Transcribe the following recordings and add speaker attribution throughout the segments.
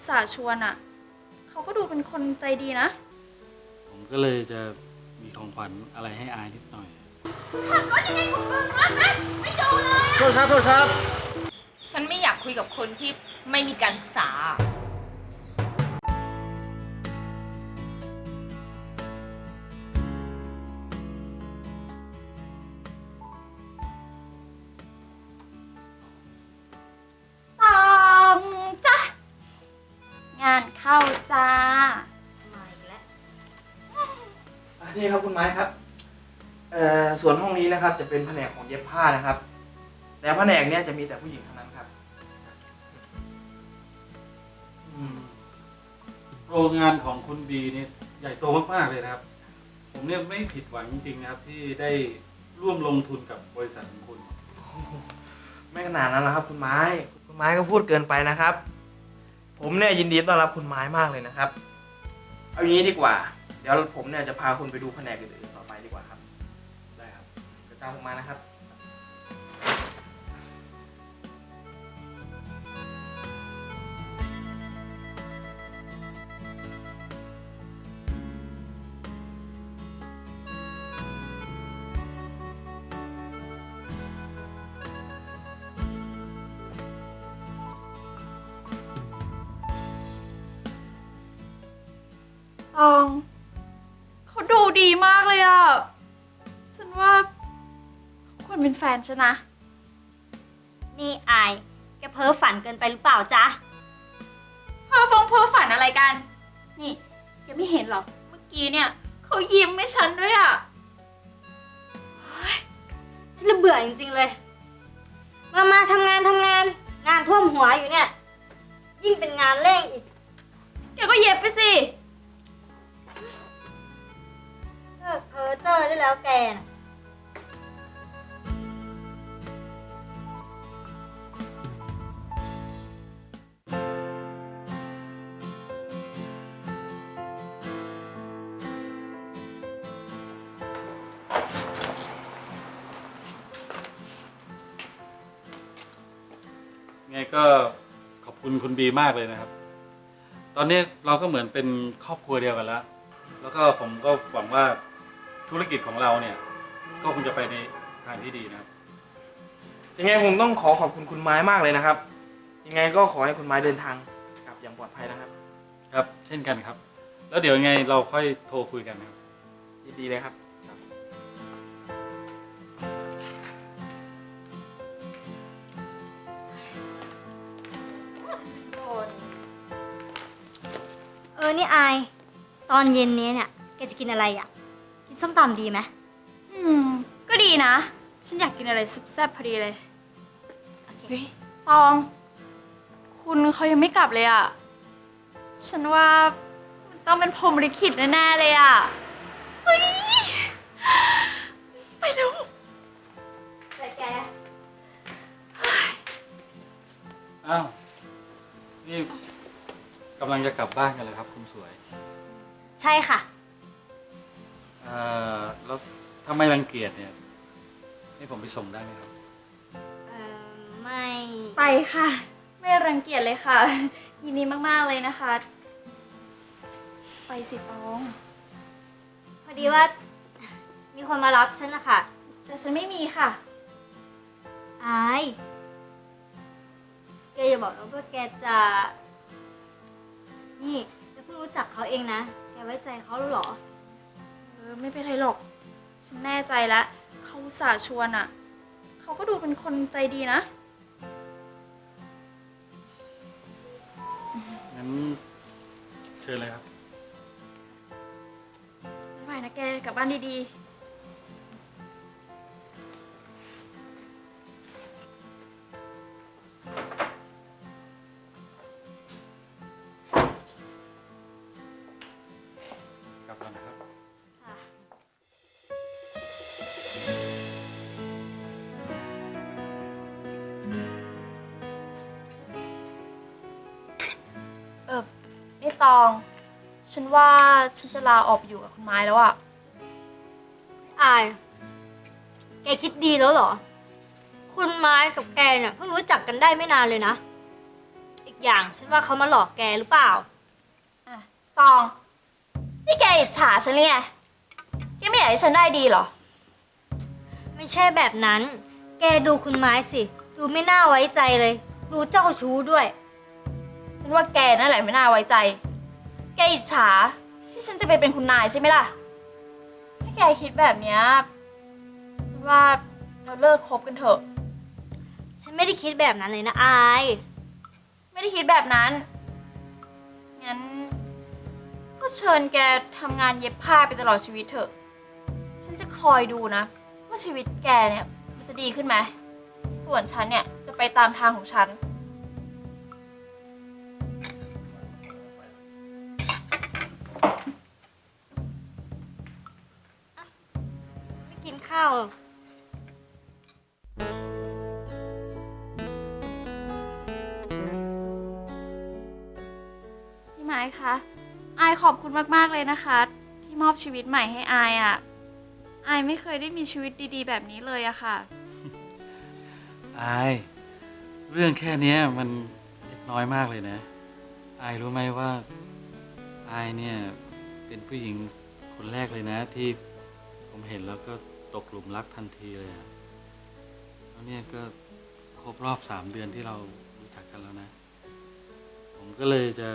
Speaker 1: อุตส่าห์ชวนอะเขาก็ดูเป็นคนใจดีนะ
Speaker 2: ผมก็เลยจะมีของขวัญอะไรให้อายนิดหน่อย
Speaker 3: โทษครับโทษครับ
Speaker 4: ฉันไม่อยากคุยกับคนที่ไม่มีการศึกษา
Speaker 1: นี้
Speaker 5: นะครับ จะเป็นแผนกของเย็บผ้านะครับ แต่แผนกเนี้ยจะมีแต่ผู้หญิงเท่านั้นครับ
Speaker 2: อืมโรงงานของคุณบีนี่ใหญ่โตมากๆเลยนะครับ ผมเนี่ยไม่ผิดหวังจริงๆนะครับ ที่ได้ร่วมลงทุนกับบริษัทของคุณ
Speaker 5: ไม่ขนาดนั้นหรอกครับ คุณไม้ คุณไม้ก็พูดเกินไปนะครับ ผมเนี่ยยินดีต้อนรับคุณไม้มากเลยนะครับ เอาอย่างนี้ดีกว่า เดี๋ยวผมเนี่ยจะพาคุณไปดูแผนกอื่น ตามผมมานะครับ
Speaker 1: ตอง เขาดูดีมากเลยอะฉันว่า เขาควรเป็นแฟนฉันนะ
Speaker 6: นี่อาย แกเพ้อฝันเกินไปหรือเปล่าจ๊ะ
Speaker 1: เพ้อฟงเพ้อฝันอะไรกัน นี่แกไม่เห็นหรอเมื่อกี้เนี่ยเขายิ้มให้ฉันด้วยอะ
Speaker 6: ฉันละเบื่อจริงๆเลย มามาทำงานทำงาน งานท่วมหัวอยู่เนี่ย ยิ่งเป็นงานเร่งอีก
Speaker 1: แกก็เย็บไปสิ
Speaker 6: เลิกเพ้อเจ้อได้แล้วแกน่ะ
Speaker 2: อบคุณคุณบีมากเลยนะครับ ตอนนี้เราก็เหมือนเป็นครอบครัวเดียวกันแล้ว แล้วก็ผมก็หวังว่าธุรกิจของเราเนี่ย ก็คงจะไปในทางที่ดีนะครับ
Speaker 5: ยังไงผมต้องขอขอบคุณคุณไม้มากเลยนะครับ ยังไงก็ขอให้คุณไม้เดินทางกลับอย่างปลอดภัยนะครับ
Speaker 2: ครับ เช่นกันครับ แล้วเดี๋ยวยังไงเราค่อยโทรคุยกันนะครับ
Speaker 5: ยินดีเลยครับ
Speaker 6: ออนี่อาย ตอนเย็นนี้เนี่ยแกจะกินอะไรอะ กินส้มตำดีไหม
Speaker 1: อืม ก็ดีนะ ฉันอยากกินอะไรแซ่บๆพอดีเลย
Speaker 6: โอเค
Speaker 1: เฮ้ยตอง คุณเขายังไม่กลับเลยอะฉันว่ามันต้องเป็นพรหมลิขิตแน่ๆเลยอะเฮ้ยไปเร็ว
Speaker 6: แต่แก
Speaker 2: อ้าว นี่ กำลังจะกลับบ้านกันเลยครับ คุณสวย
Speaker 6: ใช่ค่ะ
Speaker 2: เอ่อแล้วถ้าไม่รังเกียจเนี่ย ให้ผมไปส่งได้ไหมครับ
Speaker 6: เออไม่
Speaker 1: ไปค่ะ ไม่รังเกียจเลยค่ะ ยินดีมากๆเลยนะคะ ไปสิตอง
Speaker 6: พอดีว่า มีคนมารับฉันนะคะ
Speaker 1: แต่ฉันไม่มีค่ะ
Speaker 6: อายแกอย่าบอกนะว่าแกจะ นี่แกเพิ่งรู้จักเขาเองนะ แกไว้ใจเขาหรือเหรอ
Speaker 1: เออไม่เป็นไรหรอก ฉันแน่ใจแล้วเขาอุตส่าห์ชวนอะ่ะ เขาก็ดูเป็นคนใจดีนะ
Speaker 2: งั้นเชิญเลยครับ
Speaker 1: ไม่ไหวนะแกกลับบ้านดีๆ ตอง ฉันว่าฉันจะลาออกไปอยู่กับคุณไม้แล้วอะ
Speaker 6: อาย แกคิดดีแล้วเหรอ คุณไม้กับแกเนี่ยเพิ่งรู้จักกันได้ไม่นานเลยนะ อีกอย่างฉันว่าเขามาหลอกแกหรือเปล่า
Speaker 1: อะตอง นี่แกอิจฉาฉันเลยไงแกไม่อยากให้ฉันได้ดีเหรอ
Speaker 6: ไม่ใช่แบบนั้น แกดูคุณไม้สิ ดูไม่น่าไว้ใจเลย ดูเจ้าชู้ด้วย
Speaker 1: ฉันว่าแกนั่นแหละไม่น่าไว้ใจ แกอิจฉา ที่ฉันจะไปเป็นคุณนายใช่ไหมล่ะ ถ้าแกคิดแบบเนี้ยฉันว่าเราเลิกคบกันเถอะ
Speaker 6: ฉันไม่ได้คิดแบบนั้นเลยนะอาย
Speaker 1: ไม่ได้คิดแบบนั้น งั้น ก็เชิญแกทำงานเย็บผ้าไปตลอดชีวิตเถอะ ฉันจะคอยดูนะ ว่าชีวิตแกเนี่ยมันจะดีขึ้นไหม ส่วนฉันเนี่ยจะไปตามทางของฉัน
Speaker 6: ข้าว
Speaker 1: พี่ไม้คะอายขอบคุณมากๆเลยนะคะ ที่มอบชีวิตใหม่ให้อายอะ่ะอายไม่เคยได้มีชีวิตดีๆ แบบนี้เลยอะค่ะ
Speaker 2: อายเรื่องแค่เนี้ยมันเล็กน้อยมากเลยนะ อายรู้ไหมว่าอายเนี่ยเป็นผู้หญิงคนแรกเลยนะ ที่ผมเห็นแล้วก็ ตกหลุมรักทันทีเลยอะแล้วเนี่ยก็ครบรอบสามเดือนที่เรารู้จักกันแล้วนะ ผมก็เลยจะ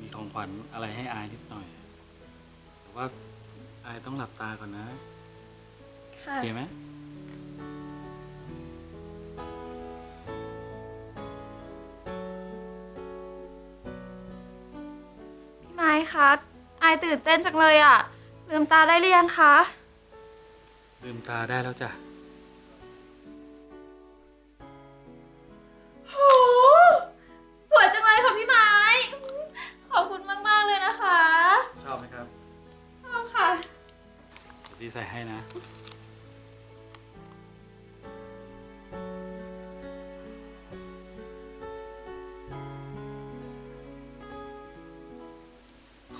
Speaker 2: มีของขวัญอะไรให้อายนิดหน่อย แต่ว่าอายต้องหลับตาก่อนนะ
Speaker 1: ค่ะ
Speaker 2: โอเคไหม
Speaker 1: พี่ไม้คะ อายตื่นเต้นจังเลยอะ่ะลืมตาได้หรือยังคะ
Speaker 2: ลืมตาได้แล้วจ้ะ
Speaker 1: โหสวยจังเลยค่ะพี่ไม้ ขอบคุณมากๆเลยนะคะ
Speaker 2: ชอบไหมครับ
Speaker 1: ชอบค่ะ
Speaker 2: เดี๋ยวพี่ใส่ให้นะ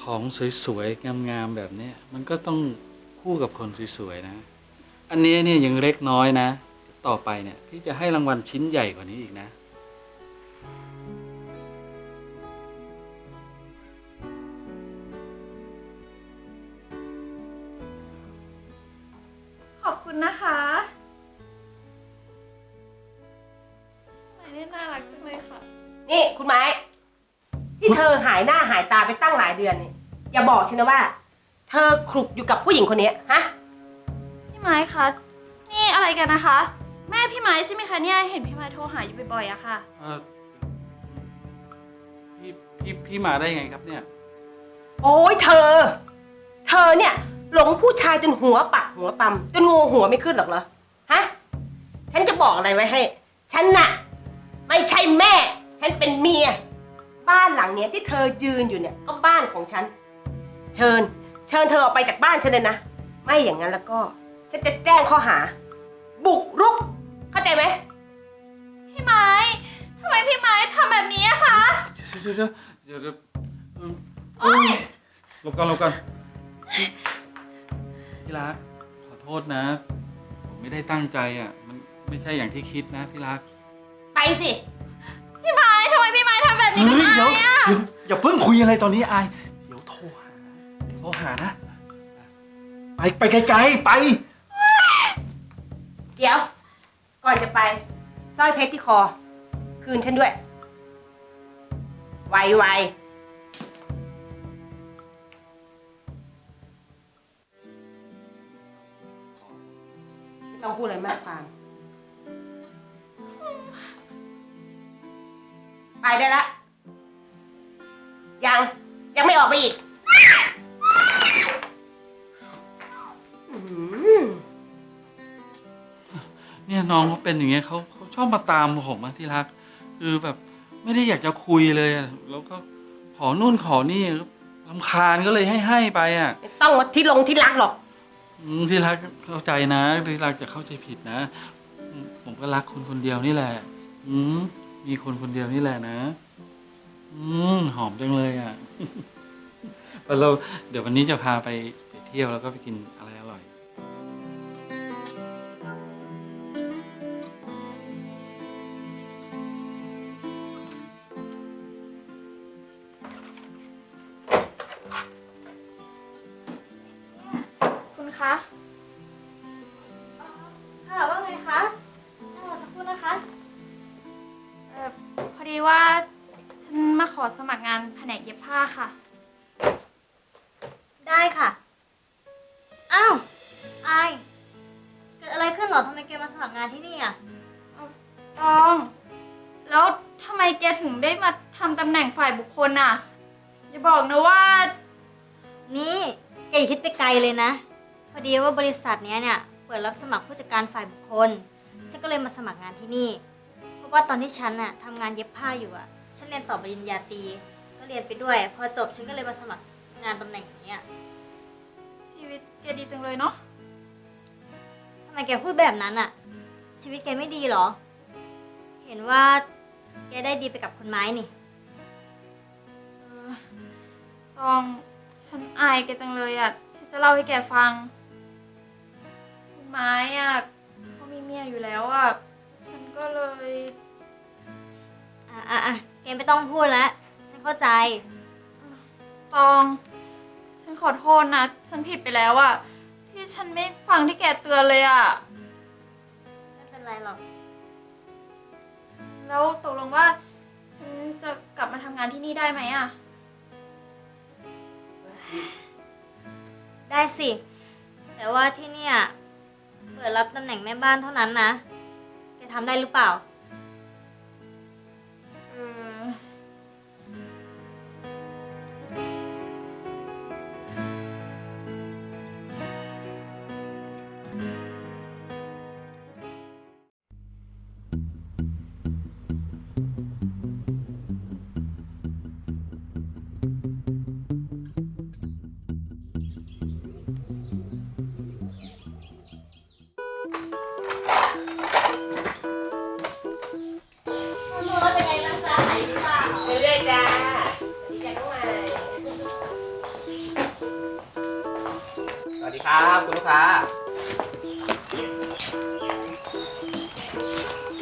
Speaker 2: ของสวยๆ งามๆ แบบเนี้ยมันก็ต้องคู่กับคนสวยๆ นะ อันนี้เนี่ยยังเล็กน้อยนะ ต่อไปเนี่ยพี่จะให้รางวัลชิ้นใหญ่กว่านี้อีกนะ
Speaker 1: ขอบคุณนะคะพี่ไม้เนี่ยน่ารักจังเลยค่ะ
Speaker 7: นี่คุณไม้ ที่เธอหายหน้าหายตาไปตั้งหลายเดือนเนี่ยอย่าบอกฉันนะว่า เธอคลุกอยู่กับผู้หญิงคนนี้ฮะ
Speaker 1: พี่ไม้คะ นี่อะไรกันนะคะ แม่พี่ไม้ใช่ไหมคะเนี่ย เห็นพี่ไม้โทรหาอยู่บ่อยๆอะค่ะ
Speaker 2: เออพี่พี่พี่มาได้ไงครับเนี่ย
Speaker 7: โอ้ยเธอ เธอเนี่ย หลงผู้ชายจนหัวปักหัวปั๊มจนงูหัวไม่ขึ้นหรอกเหรอ ฮะ ฉันจะบอกอะไรไว้ให้ ฉันน่ะ ไม่ใช่แม่ ฉันเป็นเมีย บ้านหลังเนี้ยที่เธอยืนอยู่เนี่ยก็บ้านของฉัน เชิญ เชิญเธอออกไปจากบ้านฉันเลยนะ ไม่อย่างนั้นแล้วก็ ฉันจะแจ้งข้อหา บุกรุก เข้าใจไหม
Speaker 1: พี่ไม้ทำไมพี่ไม้ทำแบบนี้อะคะ
Speaker 2: เดี๋ยวเดี๋ยวเดี๋ยวเดี๋ยวเอิ่มหลบก่อนหลบก่อนที่รักขอโทษนะ ผมไม่ได้ตั้งใจอะ มันไม่ใช่อย่างที่คิดนะที่รัก
Speaker 7: ไปสิ
Speaker 1: พี่ไม้ทำไมพี่ไม้ทำแบบนี้กับ
Speaker 2: เฮ้ยเดี๋ยว
Speaker 1: ไม้อะ
Speaker 2: เดี๋ยวอย่าเพิ่งคุยอะไรตอนนี้อายเดี๋ยวโทรหาเดี๋ยวโทรหานะ ไปไปไกลๆไป
Speaker 7: เดี๋ยว ก่อนจะไปสร้อยเพชรที่คอ คืนฉันด้วย ไวไวไม่ต้องพูดอะไรมากฟาร์มไปได้ละ ยัง ยังไม่ออกไปอีก
Speaker 2: เนี่ยน้องเขาเป็นอย่างเงี้ยเขาเขาชอบมาตามผมอะที่รัก คือแบบไม่ได้อยากจะคุยเลยอะแล้วก็ขอนู่นขอนี่ลำคาญก็เลยให้ให้ไปอะ
Speaker 7: ไม่ต้องมาที่ลงที่รักหรอก
Speaker 2: อืมที่รักเข้าใจนะที่รักจะเข้าใจผิดนะอืมผมก็รักคนคนเดียวนี่แหละ อืมมีคนคนเดียวนี่แหละนะ อืมหอมจังเลยอะเราเดี๋ยววันนี้จะพาไปไปเที่ยวแล้วก็ไปกิน
Speaker 6: ว่า
Speaker 1: ฉันมาขอสมัครงานแผนกเย็บผ้าค่ะ
Speaker 6: ได้ค่ะ อ้าวอายเกิดอะไรขึ้นเหรอทำไมแกมาสมัครงานที่นี่อะ
Speaker 1: ตอง แล้วทำไมแกถึงได้มาทำตำแหน่งฝ่ายบุคคลน่ะ อย่าบอกนะว่า
Speaker 6: นี่แกอย่าคิดไปไกลเลยนะ พอดีว่าบริษัทเนี้ยเนี่ยเปิดรับสมัครผู้จัดการฝ่ายบุคคล ฉันก็เลยมาสมัครงานที่นี่เพราะ ว่าตอนที่ฉันน่ะทำงานเย็บผ้าอยู่อะฉันเรียนต่อปริญญาตรีก็เรียนไปด้วย พอจบฉันก็เลยมาสมัครงานตำแหน่งเนี้ย
Speaker 1: ชีวิตแกดีจังเลยเนาะ
Speaker 6: ทำไมแกพูดแบบนั้นอะชีวิตแกไม่ดีเหรอ เห็นว่าแกได้ดีไปกับคุณไม้นี่
Speaker 1: เออตองฉันอายแกจังเลยอะฉันจะเล่าให้แกฟัง คุณไม้อะเขามีเมียอยู่แล้วอะฉัน ก็เลย
Speaker 6: อะอะอะแกไม่ต้องพูดแล้วฉันเข้าใจ
Speaker 1: ตอง ฉันขอโทษนะ ฉันผิดไปแล้วอะที่ฉันไม่ฟังที่แกเตือนเลยอะ
Speaker 6: ไม่เป็นไรหรอก
Speaker 1: แล้วตกลงว่า ฉันจะกลับมาทำงานที่นี่ได้ไหมอะ
Speaker 6: ได้สิ แต่ว่าที่เนี่ย เปิดรับตำแหน่งแม่บ้านเท่านั้นนะแก ทำได้หรือเปล่า ค
Speaker 7: รั
Speaker 3: บคุ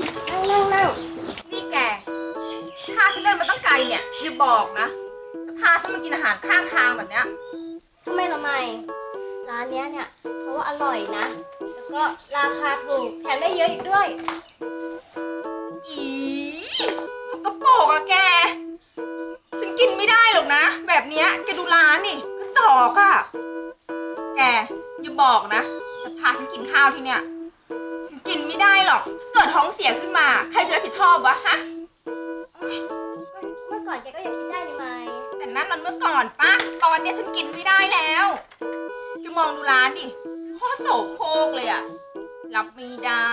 Speaker 3: ณลูกค้า
Speaker 6: นั่งนั่งนั่ง
Speaker 4: นี่แกพาฉันเดินมาตั้งไกลเนี่ยอย่าบอกนะจะพาฉันมากินอาหารข้างทางแบบเนี้ย
Speaker 6: ทำไมละไม่ร้านเนี้ยเนี่ยเขาว่าอร่อยนะ แล้วก็ราคาถูกแถมได้เยอะอีกด้วย
Speaker 4: อย่าบอกนะ จะพาฉันกินข้าวที่เนี่ย ฉันกินไม่ได้หรอก เกิดท้องเสียขึ้นมา ใครจะรับผิดชอบวะฮะ
Speaker 6: เมื่อก่อนแกก็ยังกินได้นี่ไหม
Speaker 4: แต่นั่นมันเมื่อก่อนปะตอนเนี้ยฉันกินไม่ได้แล้วแกมองดูร้านดิโคตรโสโครกเลยอะรับไม่ได้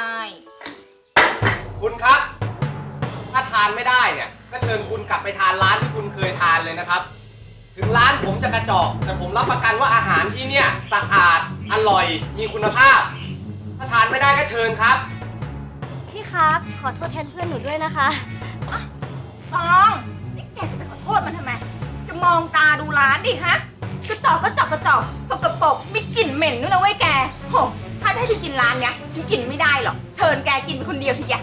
Speaker 3: คุณครับ ถ้าทานไม่ได้เนี่ย ก็เชิญคุณกลับไปทานร้านที่คุณเคยทานเลยนะครับ ถึงร้านผมจะกระจอก แต่ผมรับประกันว่าอาหารที่เนี่ยสะอาด อร่อย มีคุณภาพ ถ้าทานไม่ได้ก็เชิญครับ
Speaker 6: พี่ครับขอโทษแทนเพื่อนหนูด้วยนะคะ
Speaker 4: ตองนี่แกจะไปขอโทษมันทำไมจะมองตาดูร้านดิฮะ กระจอกกระจอกกระจอกสกปรกมีกลิ่นเหม็นด้วยนะเว้ยแกโหถ้าจะให้ฉันกินร้านเนี้ยฉันกินไม่ได้หรอก เชิญแกกินไปคนเดียวทีเดียว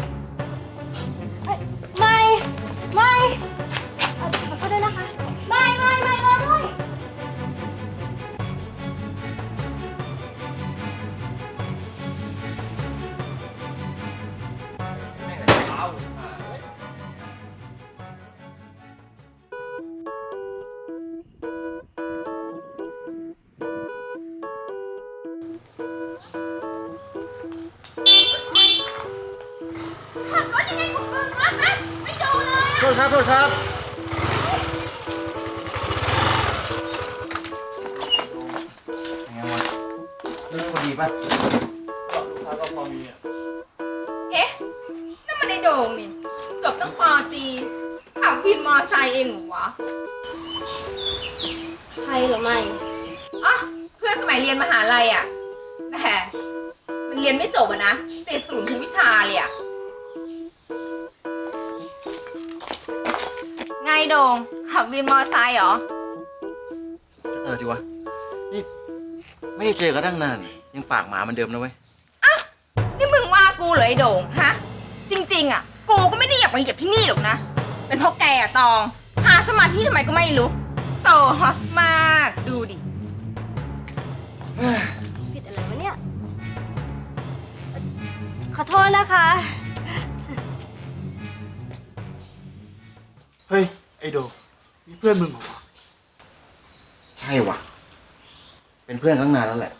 Speaker 6: โทษค
Speaker 3: รับโทษครับ ยังไงวะเรื่องพอดีป่ะ
Speaker 2: ลูกค้าก็พอมีอะ
Speaker 4: เอ๊ะนั่นมันในโด่งนี่ จบตั้งปอตรีขับวินมอไซค์เองเหรอวะ
Speaker 6: ใครเหรอไม่
Speaker 4: อะเพื่อนสมัยเรียนมหาลัยอะแหมมันเรียนไม่จบอะนะติดศูนย์ทุกวิชาเลยอะ โด่งขับวินมอไซค์เหรอ
Speaker 3: เออดีวะ นี่ ไม่ได้เจอกันตั้งนาน ยังปากหมาเหมือนเดิมนะเว้ย
Speaker 4: นี่มึงว่ากูเหรอไอ้โด่งฮะ จริง ๆ อะ กูก็ไม่ได้อยากมาเหยียบที่นี่หรอกนะ เป็นเพราะแกอะตอง พาฉันมาที่ทำไมก็ไม่รู้ โตฮอสมากาก ดูดิ
Speaker 6: ผิดอะไรวะเนี่ย ขอโทษนะคะ
Speaker 8: ไอโดนี่เพื่อนมึงเหรอวะ
Speaker 9: ใช่ว่ะ เป็นเพื่อนตั้งนานแล้วแหละ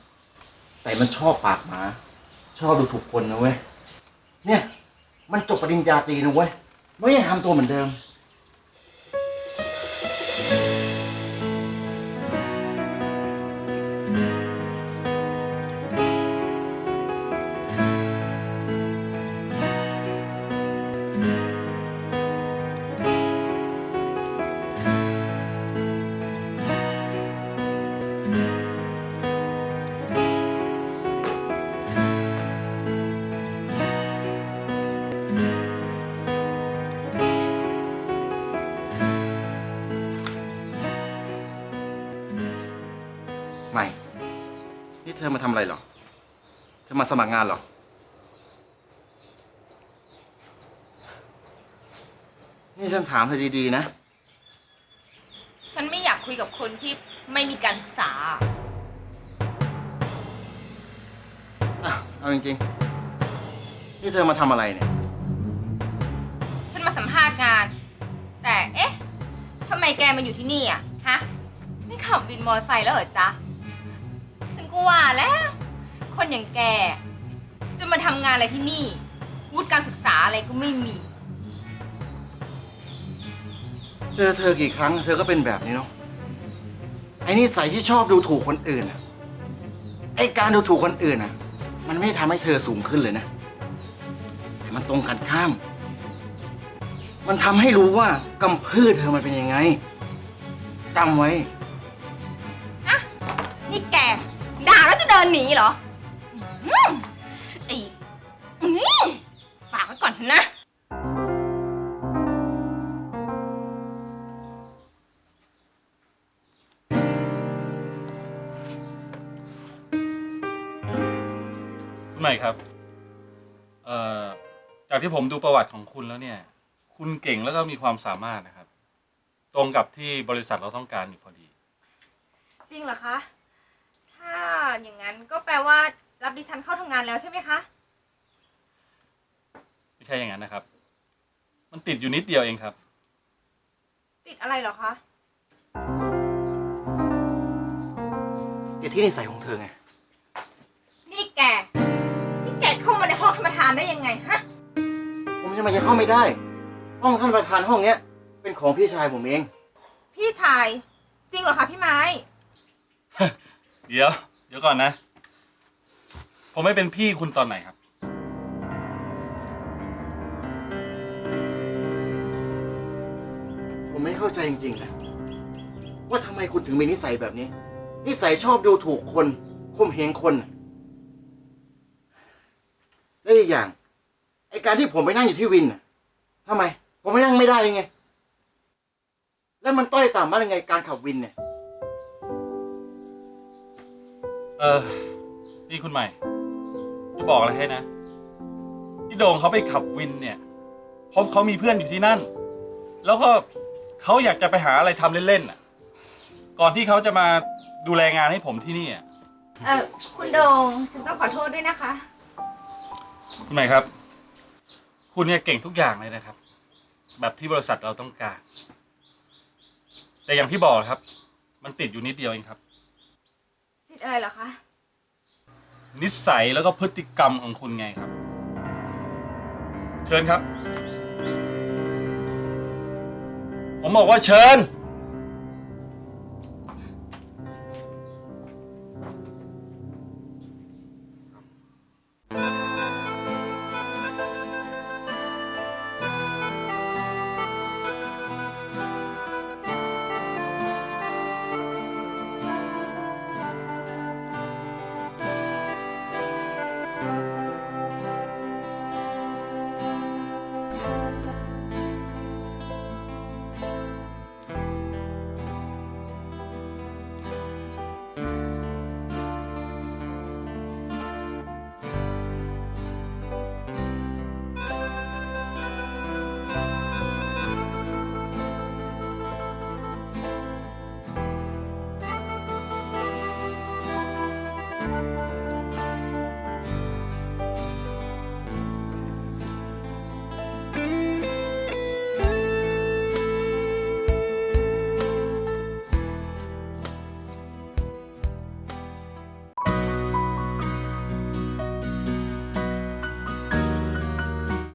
Speaker 9: แต่มันชอบปากหมา ชอบดูถูกคนนะเว้ย เนี่ย มันจบปริญญาตรีนะเว้ย ไม่ยังทำตัวเหมือนเดิม ใหม่ นี่เธอมาทำอะไรเหรอ เธอมาสมัครงานเหรอ นี่ฉันถามเธอดีๆนะ
Speaker 4: ฉันไม่อยากคุยกับคนที่ไม่มีการศึกษา
Speaker 9: อะ เอาจริงๆ นี่เธอมาทำอะไรเนี่ย
Speaker 4: ฉันมาสัมภาษณ์งาน แต่เอ๊ะทำไมแกมาอยู่ที่นี่อะ ฮะ ไม่ขับวินมอเตอร์ไซค์แล้วเหรอจ๊ะฉัน ก็ว่าแล้ว คนอย่างแก จะมาทำงานอะไรที่นี่ วุฒิการศึกษาอะไรก็ไม่มี
Speaker 9: เจอเธอกี่ครั้ง เธอก็เป็นแบบนี้เนาะไอ้นิสัยที่ชอบดูถูกคนอื่นอะไอ้การดูถูกคนอื่นอะมันไม่ทำให้เธอสูงขึ้นเลยนะ แต่มันตรงกันข้าม มันทำให้รู้ว่ากำพืชเธอมันเป็นยังไงจำไว้
Speaker 4: นี่แก ด่าแล้วจะเดินหนีเหรออืมไอ้นี่ฝากไว้ก่อนเถอะนะ
Speaker 2: คุณใหม่ครับ เอ่อ จากที่ผมดูประวัติของคุณแล้วเนี่ย คุณเก่งแล้วก็มีความสามารถนะครับ ตรงกับที่บริษัทเราต้องการอยู่พอดี
Speaker 4: จริงเหรอคะ ถ้าอย่างนั้นก็แปลว่ารับดิฉันเข้าทำงานแล้วใช่ไหมคะ
Speaker 2: ไม่ใช่อย่างนั้นนะครับ มันติดอยู่นิดเดียวเองครับ
Speaker 4: ติดอะไรเหรอคะ
Speaker 9: ติดที่นิสัยของเธอไง
Speaker 4: นี่แก นี่แกเข้ามาในห้องท่านประธานได้ยังไงฮะ
Speaker 9: ผมจะมาจะเข้าไม่ได้ ห้องท่านประธานห้องเนี้ย เป็นของพี่ชายผมเอง
Speaker 4: พี่ชาย จริงเหรอคะพี่ไม้
Speaker 2: เดี๋ยว เดี๋ยวก่อนนะ ผมไม่เป็นพี่คุณตอนไหนครับ
Speaker 9: ผมไม่เข้าใจจริงๆนะว่าทำไมคุณถึงมีนิสัยแบบนี้ นิสัยชอบดูถูกคนข่มเหงคนน่ะและอีกอย่าง ไอการที่ผมไปนั่งอยู่ที่วินน่ะทำไม ผมไม่นั่งไม่ได้ยังไง แล้วมันต้อยต่ำมากยังไงการขับวินเนี่ย
Speaker 2: เออพี่คุณใหม่ จะบอกอะไรให้นะพี่โด่งเขาไปขับวินเนี่ย เพราะเขามีเพื่อนอยู่ที่นั่น แล้วก็เขาอยากจะไปหาอะไรทำเล่นๆอะ ก่อนที่เขาจะมาดูแลงานให้ผมที่นี่อะ
Speaker 4: เออคุณโดงฉันต้องขอโทษด้วยนะคะ
Speaker 2: คุณใหม่ครับ คุณเนี่ยเก่งทุกอย่างเลยนะครับ แบบที่บริษัทเราต้องการ แต่อย่างที่บอกครับ มันติดอยู่นิดเดียวเองครับ
Speaker 4: ติด อะไรเหรอคะ
Speaker 2: นิสัยแล้วก็พฤติกรรมของคุณไงครับ เชิญครับ ผมบอกว่าเชิญ